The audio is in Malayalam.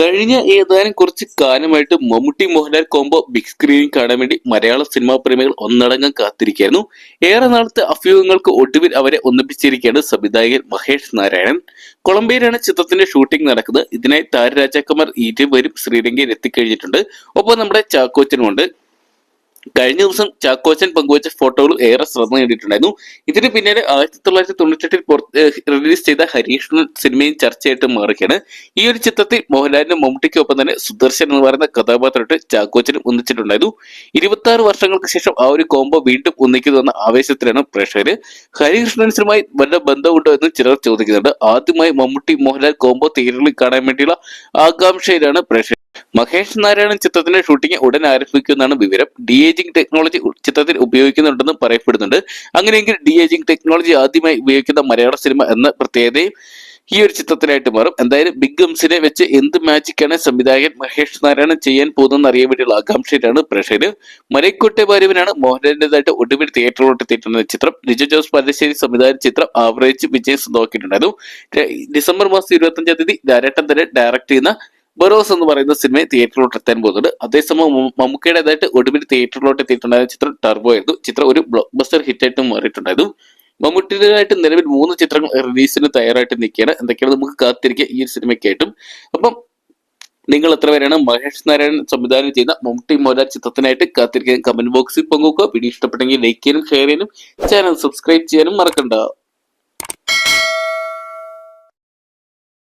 കഴിഞ്ഞ ഏതാനും കുറച്ച് കാലമായിട്ട് മമ്മൂട്ടി മോഹൻലാൽ കോംബോ ബിഗ് സ്ക്രീനിൽ കാണാൻ വേണ്ടി മലയാള സിനിമാ പ്രേമികൾ ഒന്നടങ്കം കാത്തിരിക്കായിരുന്നു ഏറെ നാളത്തെ അഭ്യൂഹങ്ങൾക്ക് ഒടുവിൽ അവരെ ഒന്നിപ്പിച്ചിരിക്കുകയാണ് സംവിധായകൻ മഹേഷ് നാരായണൻ. കൊളംബിയയിലാണ് ചിത്രത്തിന്റെ ഷൂട്ടിംഗ് നടക്കുന്നത്. ഇതിനായി താരരാജാക്കന്മാർ ഇരുവരും ശ്രീലങ്കയിൽ എത്തിക്കഴിഞ്ഞിട്ടുണ്ട്. ഒപ്പം നമ്മുടെ ചാക്കോച്ചനുമുണ്ട്. കഴിഞ്ഞ ദിവസം ചാക്കോച്ചൻ പങ്കുവച്ച ഫോട്ടോകൾ ഏറെ ശ്രദ്ധ നേടിയിട്ടുണ്ടായിരുന്നു. ഇതിന് പിന്നീട് ആയിരത്തി തൊള്ളായിരത്തി തൊണ്ണൂറ്റെട്ടിൽ റിലീസ് ചെയ്ത ഹരീഷ്ണൻ സിനിമയും ചർച്ചയായിട്ട് മാറുകയാണ്. ഈ ഒരു ചിത്രത്തിൽ മോഹൻലാലിനും മമ്മൂട്ടിക്കൊപ്പം തന്നെ സുദർശൻ എന്ന് പറയുന്ന കഥാപാത്രമായിട്ട് ചാക്കോച്ചനും ഒന്നിച്ചിട്ടുണ്ടായിരുന്നു. ഇരുപത്തി ആറ് വർഷങ്ങൾക്ക് ശേഷം ആ ഒരു കോംബോ വീണ്ടും ഒന്നിക്കുന്നു എന്ന ആവേശത്തിലാണ് പ്രേക്ഷകര്. ഹരികൃഷ്ണൻസുമായി വല്ല ബന്ധമുണ്ടോ എന്ന് ചിലർ ചോദിക്കുന്നുണ്ട്. ആദ്യമായി മമ്മൂട്ടി മോഹൻലാൽ കോംബോ തിയേറ്ററിൽ കാണാൻ വേണ്ടിയുള്ള ആകാംക്ഷയിലാണ് പ്രേക്ഷകർ മഹേഷ് നാരായണൻ ചിത്രത്തിന്റെ ഷൂട്ടിംഗ് ഉടൻ ആരംഭിക്കുമെന്നാണ് വിവരം. ഡി ഏജിംഗ് ടെക്നോളജി ചിത്രത്തിൽ ഉപയോഗിക്കുന്നുണ്ടെന്ന് പറയപ്പെടുന്നുണ്ട്. അങ്ങനെയെങ്കിൽ ഡി ഏജിംഗ് ടെക്നോളജി ആദ്യമായി ഉപയോഗിക്കുന്ന മലയാള സിനിമ എന്ന പ്രത്യേകതയും ഈ ഒരു ചിത്രത്തിനായിട്ട് മാറും. എന്തായാലും ബിഗ് ഗംസിനെ വെച്ച് എന്ത് മാജിക്കാണ് സംവിധായകൻ മഹേഷ് നാരായണൻ ചെയ്യാൻ പോകുന്നതെന്ന് അറിയാൻ വേണ്ടിയുള്ള ആകാംക്ഷയിലാണ് പ്രേക്ഷകര് മലൈക്കോട്ടെ ഭാര്യവനാണ് മോഹൻലാലിന്റേതായിട്ട് ഒടുവിൽ തിയേറ്ററിലോട്ട് എത്തിയിട്ടുള്ള ചിത്രം. ലിജു ജോസ് പല്ലശ്ശേരി സംവിധാന ചിത്രം ആവറേജ് വിജയം സ്വന്തമാക്കിയിട്ടുണ്ടായിരുന്നു ഡിസംബർ മാസം ഇരുപത്തി അഞ്ചാം തീയതി ഡയറക്ടർ തന്നെ ഡയറക്ട് ചെയ്യുന്ന ബറോസ് എന്ന് പറയുന്ന സിനിമ തിയേറ്ററിലോട്ട് എത്താൻ പോകുന്നുണ്ട്. അതേസമയം മമ്മൂ- മമ്മൂക്കയുടേതായിട്ട് ഒടുവിൽ തിയേറ്ററിലോട്ട് എത്തിയിട്ടുണ്ടായിരുന്ന ചിത്രം ടർബോ ആയിരുന്നു. ചിത്രം ഒരു ബ്ലോക്ക് ബസ്റ്റർ ഹിറ്റായിട്ട് മാറിയിട്ടുണ്ടായിരുന്നു. മമ്മൂട്ടിയുടേതായിട്ട് നിലവിൽ മൂന്ന് ചിത്രങ്ങൾ റിലീസിന് തയ്യാറായിട്ട് നിൽക്കുകയാണ്. എന്തൊക്കെയാണ് നമുക്ക് കാത്തിരിക്കുക ഈ ഒരു സിനിമയ്ക്കായിട്ടും. അപ്പം നിങ്ങൾ എത്ര പേരാണ്? മഹേഷ് നാരായണൻ സംവിധാനം ചെയ്യുന്ന മമ്മൂട്ടി മോലാർ ചിത്രത്തിനായിട്ട് കാത്തിരിക്കാൻ കമന്റ് ബോക്സിൽ പങ്കുവെക്കുക. വീഡിയോ ഇഷ്ടപ്പെട്ടെങ്കിൽ ലൈക്ക് ചെയ്യാനും ഷെയർ ചെയ്യാനും ചാനൽ സബ്സ്ക്രൈബ് ചെയ്യാനും മറക്കണ്ട.